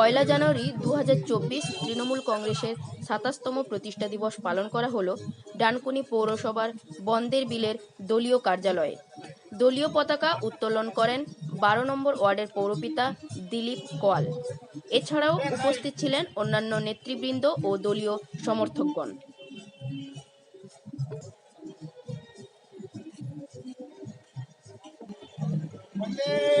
পয়লা জানুয়ারি দু হাজার চব্বিশ তৃণমূল কংগ্রেসের সাতাশতম প্রতিষ্ঠা দিবস পালন করা হলো ডানকুনি পৌরসভার বন্দের বিলের দলীয় কার্যালয়ে। দলীয় পতাকা উত্তোলন করেন বারো নম্বর ওয়ার্ডের পৌরপিতা দিলীপ কোয়াল। এছাড়াও উপস্থিত ছিলেন অন্যান্য নেতৃবৃন্দ ও দলীয় সমর্থকগণ। वंदे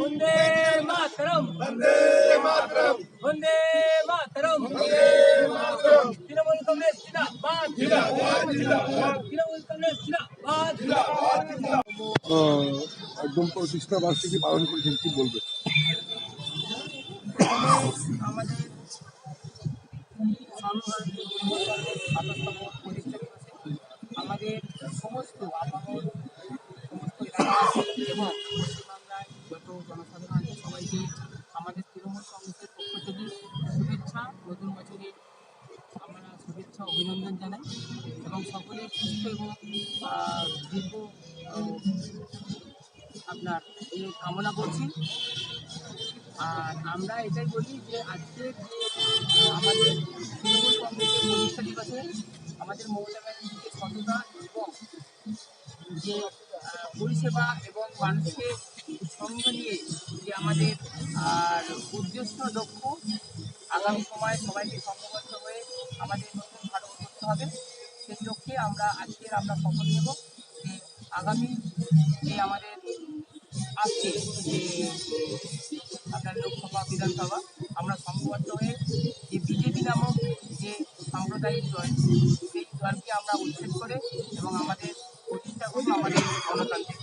वंदे मातरम वंदे मातरम तृणमूल कांग्रेस जिंदाबाद तृणमूल कांग्रेस जिंदाबाद ममता बनर्जी जिंदाबाद ममता बनर्जी जिंदाबाद वंदे मातरम वंदे मातरम वंदे मातरम वंदे मातरम तृणमूल कांग्रेस जिंदाबाद जिंदाबाद जिंदाबाद तृणमूल कांग्रेस जिंदाबाद जिंदाबाद जिंदाबाद আহ, একদম প্রতিষ্ঠা বার্ষিকী পালন করেছেন কি বলবে আমাদের সর্বভারতীয় সাতাশতম প্রতিষ্ঠা দিবসে আমাদের সমস্ত আপামর সমস্ত এলাকাবাসী এবং শুভেচ্ছা অভিনন্দন জানাই এবং সকলের সুস্থ এবং দীর্ঘ আপনার এই কামনা করছি। আর আমরা এটাই বলি যে আজকে আমাদের তৃণমূল কংগ্রেসের প্রতিষ্ঠা দিবসে আমাদের মমতা ব্যানার্জির যে সততা এবং যে পরিষেবা এবং মানুষকে সঙ্গে নিয়ে যে আমাদের, আর উদ্দেশ্য লক্ষ্য আগামী সময়ে সবাইকে সংঘবদ্ধ হয়ে আমাদের হবে। সেই লক্ষ্যে আমরা আজকের আমরা শপথ নেব যে আগামী যে আমাদের আসছে যে আপনার লোকসভা বিধানসভা, আমরা সংঘবদ্ধ হয়ে যে বিজেপি নামক যে সাম্প্রদায়িক দল, সেই দলকে আমরা উচ্ছেদ করে এবং আমাদের প্রতিষ্ঠা করব আমাদের গণতান্ত্রিক।